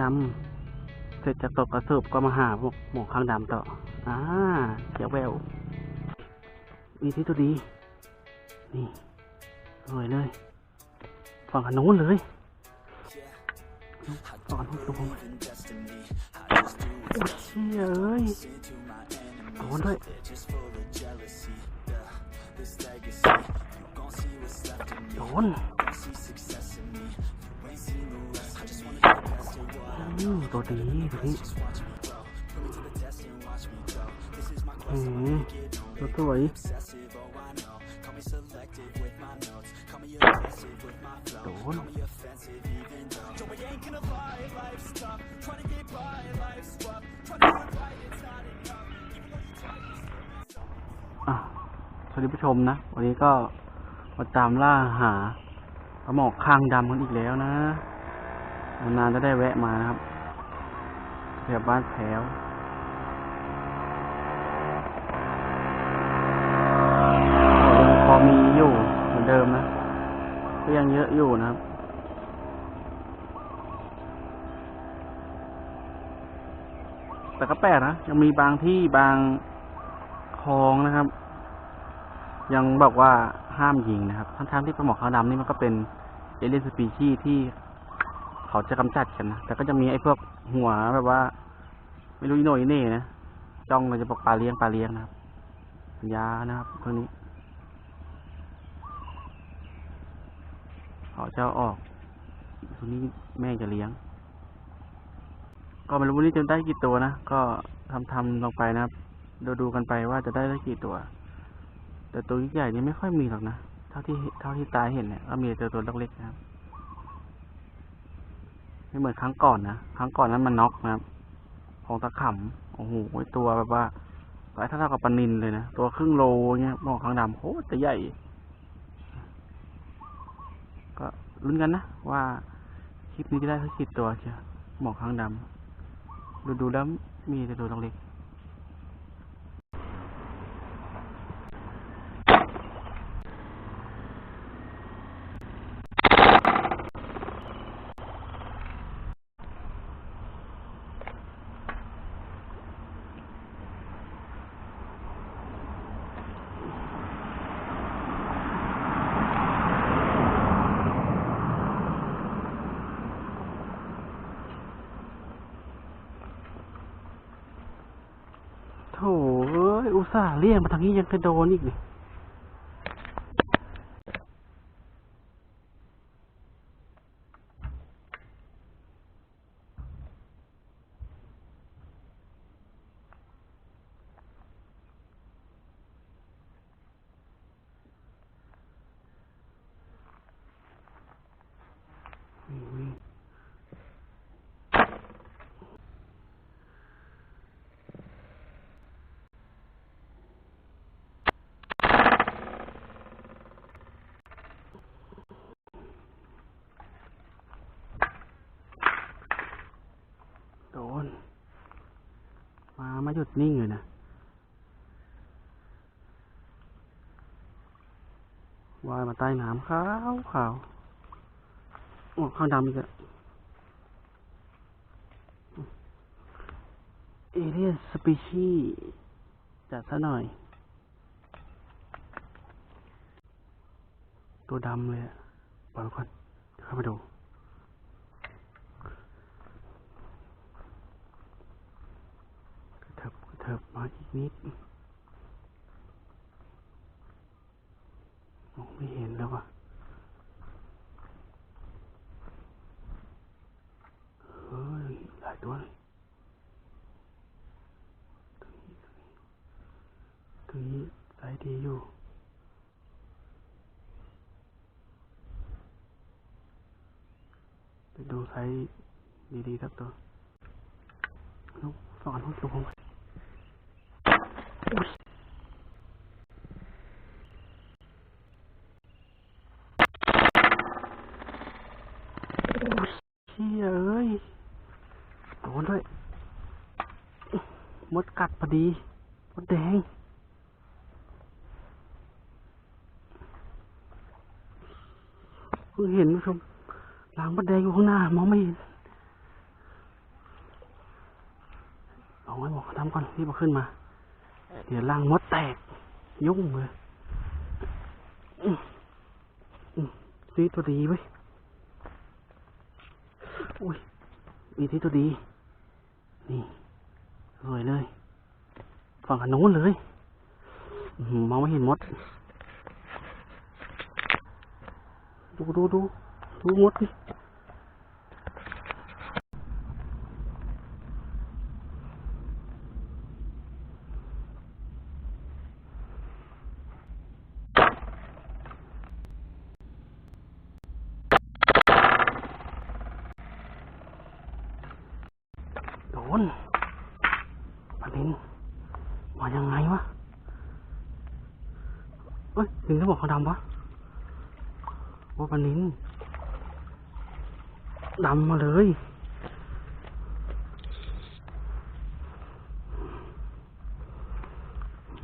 ดำเสร็จจากตกกระสืบก็มาหาพวกหมอข้างดำต่อ อ่าเขียวแววมีที่ตัวดี นี่เลยเลยฝั่งขนู้นเลยฝั่งขนนู้นลงโอ้ยเชี่ยเอ้ยโดนด้วย โดนอืมตัวดีตัวนี้อืมตัวสวยโดนอะสวัสดีผู้ชมนะ วันนี้ก็ มาตามล่าหาปลาหมอกข้างดำกันอีกแล้วนะนานๆจะได้แวะมานะครับแถวบ้านแถวพอมีอยู่เหมือนเดิมนะ ก็ยังเยอะอยู่นะครับแต่ก็แปลกนะ ยังมีบางที่บางคลองนะครับ ยังบอกว่า ห้ามยิงนะครับทั้งๆที่ปลาหมอขาวดำนี่มันก็เป็นเอเลียนสปีชีส์ที่เขาจะกำจัดกันนะ แต่ก็จะมีไอ้พวกหัวแบบว่า ไม่รู้อีโหน่อีเน่นะ จ้องเลยจะบอกปลาเลี้ยงปลาเลี้ยงนะครับสัญญานะครับพวกนี้ เขาจะอาออกตัวนี้แม่จะเลี้ยง ก็ไม่รู้วันนี้จะได้กี่ตัวนะ ก็ทำทำลงไปนะครับ ดูดูกันไปว่าจะได้ได้กี่ตัว แต่ตัวใหญ่ๆนี่ไม่ค่อยมีหรอกนะ เท่าที่เท่าที่ตาเห็นเนี่ยก็มีแต่ตัวเล็กๆนะครับ ไม่เหมือนครั้งก่อนนะ ครั้งก่อนนั้นมันน็อกนะครับ ของตะขำโอ้โหตัวแบบว่าหลายเท่ากับปนินเลยนะ ตัวครึ่งโลเงี้ยมองครั้งดำโหแต่ใหญ่ ก็ลุ้นกันนะว่าคลิปนี้จะได้สักกี่ตัวเชียวหมอกข้างดำดูดูๆแล้วมีแต่ตัวเล็กโถเอ้ยอุตส่าห์เลี่ยงมาทางนี้ยังกระโดนอีกนี่อุ้ยโดน มามาหยุดนิ่งเลยนะว่ายมาใต้น้ำขาวขาวโอ้ข้างดำอีกอะเอเลียสปีชีจัดซะหน่อย ตัวดำเลยปล่อยก่อนเดี๋ยวเข้ามาดู กระเถิบาอีกนิดมองไม่เห็นแล้วว่ะเฮ้ยหลายตัวเลยตรงนี้ตรงนี้ไซส์ดีอยู่ไปดูไซส์ดีๆสักตัวลูกสอนลูกลงไปอุ๊ยอุ๊ยเชี่ยเอ้ยโดนด้วย มดกัดพอดีมดแดงเพิ่งเห็นผู้ชมหลังมดแดงอยู่ข้างหน้ามองไม่เห็นไว้บอกทำก่อนรีบเอาขึ้นมา เดี๋ยวล่างมดแตก ยุ่งเลยซีตัวดีเว้ยอุ้ยมีที่ตัวดี นี่ สวยเลย ฝั่งขนนู้นเลยมองไม่เห็นมด ดูดูดูดูมดดิโดนปานินมายังไงวะ เอ้ยถึงจะบอกเขาดำวะว่าปานินดำมาเลย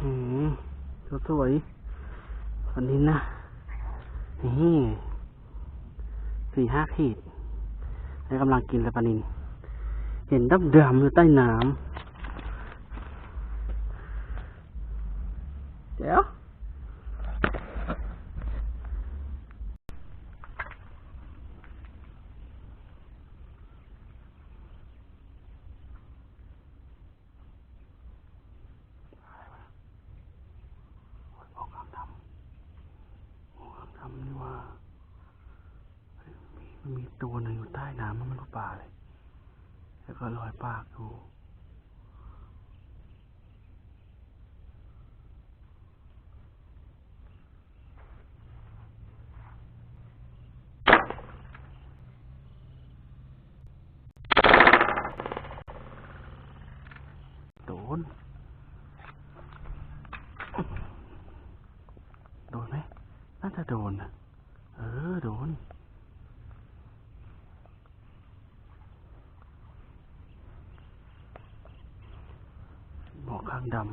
อืมสวยปานินนะนี่สี่ห้าขีดแล้วกำลังกินเลยปานิน เห็นดำดำๆอยู่ใต้น้ำเดี๋ยวออกคำดำออกคำดำนี่ว่าเฮ้ย มีตัวหนึ่งอยู่ใต้น้ำมันไม่รู้ปลาเลย แล้วก็รอยปากอยู่โดน โดนไหม น่าจะโดนนะเออ โดน หมอกข้างดำ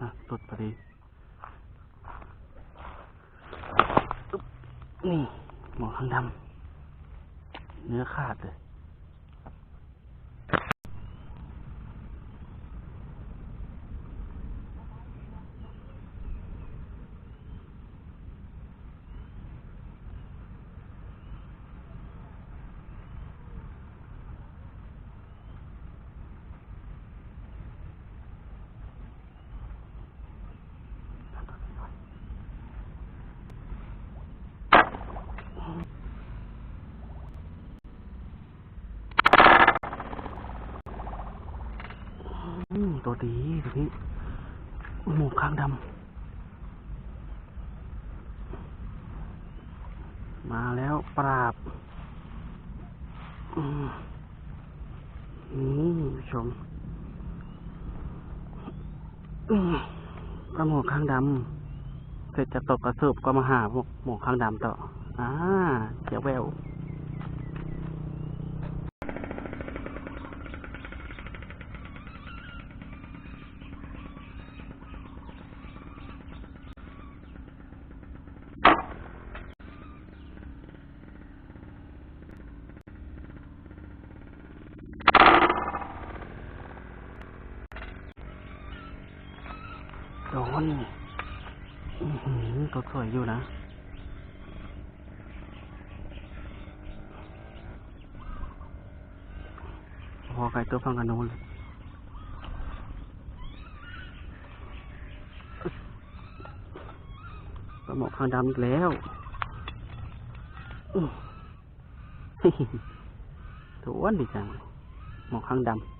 นะตุดพอดีนี่หมอกข้างดำเนื้อขาดเลย อืม ตัวดีตัวนี้หมูข้างดำมาแล้วปราบนี่ชมอืมปลาหมูข้างดำเสร็จจะตกกระสืบก็มาหาพวกหมูข้างดำต่อ อ่าเจียวแวว นอื้อหือตัวสวยอยู่นะพอไก่ตัวฟังกันโน้นเลยปลาหมอกข้างดำอีกแล้วอื้อสวนดีจังหมอกข้างดำ